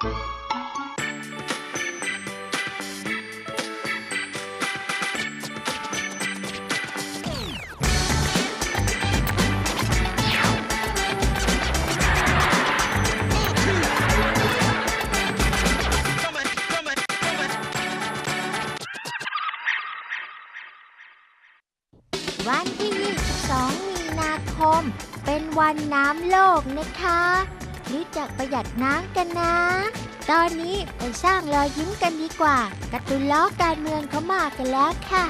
วันที่ 22 มีนาคม เป็นวันน้ำโลกนะคะ รู้จักประหยัดน้ำกันนะ ตอนนี้ไปสร้างรอยยิ้มกันดีกว่าการ์ตูนล้อการเมืองเขามากันแล้วค่ะ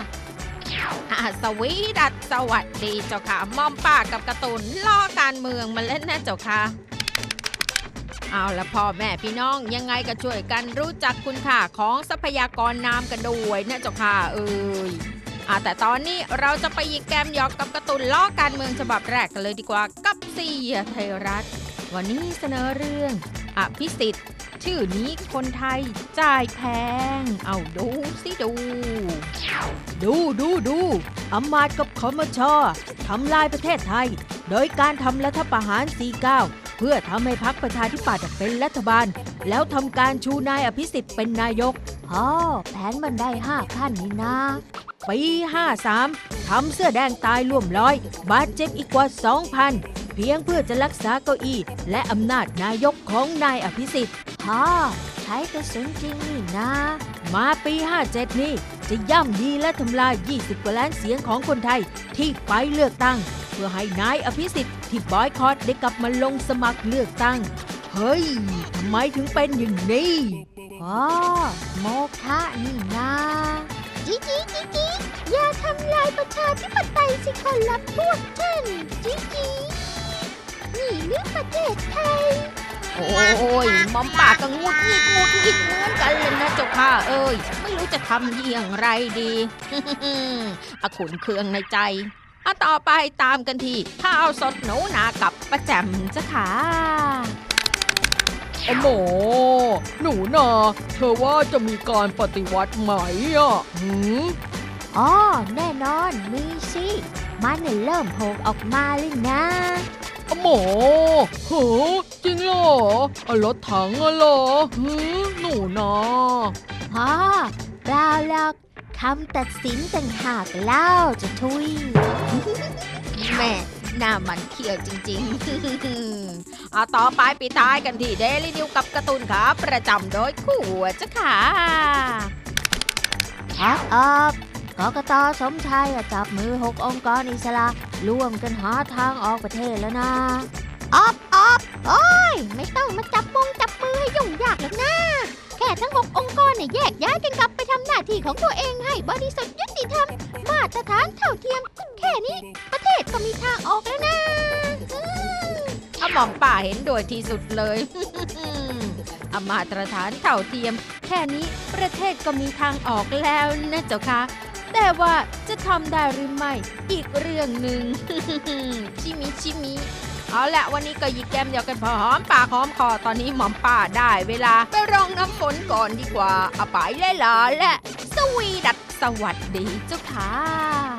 อ่าสวีดัสสวัสดีเจ้าค่ะมอมป้ากับการ์ตูนล่อการเมืองมาเล่นนะเจ้าค่ะเอาละพ่อแม่พี่น้องยังไงก็ช่วยกันรู้จักคุณค่าของทรัพยากรน้ำกันด้วยนะเจ้าค่ะเอ้ยอาแต่ตอนนี้เราจะไปยิงแกมหยอกกับกร์ตูนล้อการเมืองฉบับแรกกันเลยดีกว่ากับเสียไทยรัฐ วันนี้เสนอเรื่อง อภิสิทธิ์ ชื่อนี้คนไทยจ่ายแพง เอาดูสิดู ดูดูดูอำมาตย์กับคอมชทำลายประเทศไทย โดยการทำรัฐประหาร 49 เพื่อทำให้พักประชาธิปัตย์เป็นรัฐบาล แล้วทำการชูนายอภิสิทธิ์เป็นนายกอ๋อแผนมันได้ห้าขั้นนี่นะปี 53ทำเสื้อแดงตายร่วมร้อย บาดเจ็บอีกกว่า 2,000 เพียงเพื่อจะรักษาเก้าอี้ และอำนาจนายกของนายอภิสิทธิ์ฮ่อใช้กระสุนจริงนี่นะ มาปี 57 นี้จะย่ำยีและทำลาย 20 กว่าล้านเสียงของคนไทยที่ไปเลือกตั้ง เพื่อให้นายอภิสิทธิ์ที่บอยคอตได้กลับมาลงสมัครเลือกตั้ง เฮ้ยทำไมถึงเป็นอย่างนี้อ๋อโมฆะนี่นะจิจิจิจิอย่าทำลายประชาธิปไตยสิคนละพวกท่านจิจิ นี่หรือประเทศไทย โอ้ยมอมปากก็งุดหงิดงุดหงิดเหมือนกันเลยนะเจ้าค่ะ เอ้ย ไม่รู้จะทำอย่างไรดีอะขุนเคืองในใจอะต่อไปตามกันที่ข้าวสดหนูนากับประแจมจ้ะค่ะโอ้โหหนูนาเธอว่าจะมีการปฏิวัติไหมอะหืมอ๋อ แน่นอนมีสิมันเนี่ยเริ่มโผล่ออกมาเลยนะ โอ้โหเหรอจริงเหรอเอารถถังอะเหรอหืมหนูนาอ๋อเปล่าหรอกคำตัดสินต่างหากเล่าจะทุย แม่หน้ามันเขียวจริงๆเอาต่อไปปิดท้ายกันที่เดลินิวกับการ์ตูนขาประจำโดยคู่จ้ะค่ะออกออก กกตสมชัยจับมือหกองค์กรอิสระร่วมกันหาทางออกประเทศแล้วนะออบออบโอ้ย ไม่ต้องมาจับมงจับมือให้ยุ่งยากหรอกนะแค่ทั้งหกองค์กรเนี่ยแยกย้ายกันกลับไปทำหน้าที่ของตัวเองให้บริสุทธิ์ยุติธรรมมาตรฐานเท่าเทียม แค่นี้ประเทศก็มีทางออกแล้วนะอมอามอมป่าเห็นด้วยที่สุดเลยอมาตรฐานเท่าเทียม แค่นี้ประเทศก็มีทางออกแล้วนะเจ้าค่ะ แต่ว่าจะทำได้หรือไม่ อีกเรื่องหนึ่งชิมิชิมิเอาละวันนี้ก็ยิกแก้มเดียวกันพอหอมปากหอมคอตอนนี้หมอมป้าได้เวลา ไปรองน้ำฝนก่อนดีกว่าเอาไปเลยล่ะและ สวีดัตสวัสดีเจ้าค่ะ